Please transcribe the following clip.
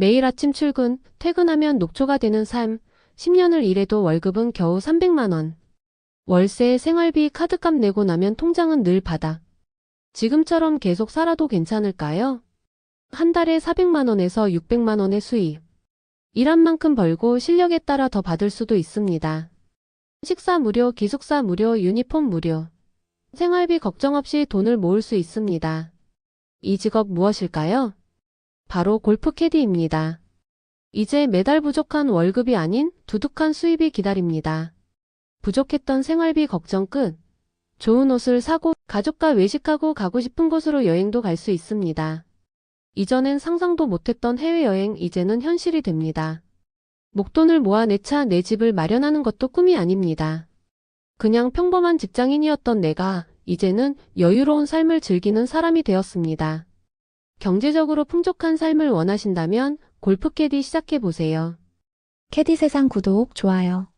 매일 아침 출근, 퇴근하면 녹초가 되는 삶, 10년을 일해도 월급은 겨우 300만원. 월세, 생활비, 카드값 내고 나면 통장은 늘 바닥. 지금처럼 계속 살아도 괜찮을까요? 한 달에 400만원에서 600만원의 수입. 일한 만큼 벌고 실력에 따라 더 받을 수도 있습니다. 식사 무료, 기숙사 무료, 유니폼 무료. 생활비 걱정 없이 돈을 모을 수 있습니다. 이 직업 무엇일까요? 바로 골프 캐디입니다. 이제 매달 부족한 월급이 아닌 두둑한 수입이 기다립니다. 부족했던 생활비 걱정 끝. 좋은 옷을 사고 가족과 외식하고 가고 싶은 곳으로 여행도 갈 수 있습니다. 이전엔 상상도 못했던 해외여행 이제는 현실이 됩니다. 목돈을 모아 내 차, 내 집을 마련하는 것도 꿈이 아닙니다. 그냥 평범한 직장인이었던 내가 이제는 여유로운 삶을 즐기는 사람이 되었습니다. 경제적으로 풍족한 삶을 원하신다면 골프 캐디 시작해 보세요. 캐디 세상 구독, 좋아요.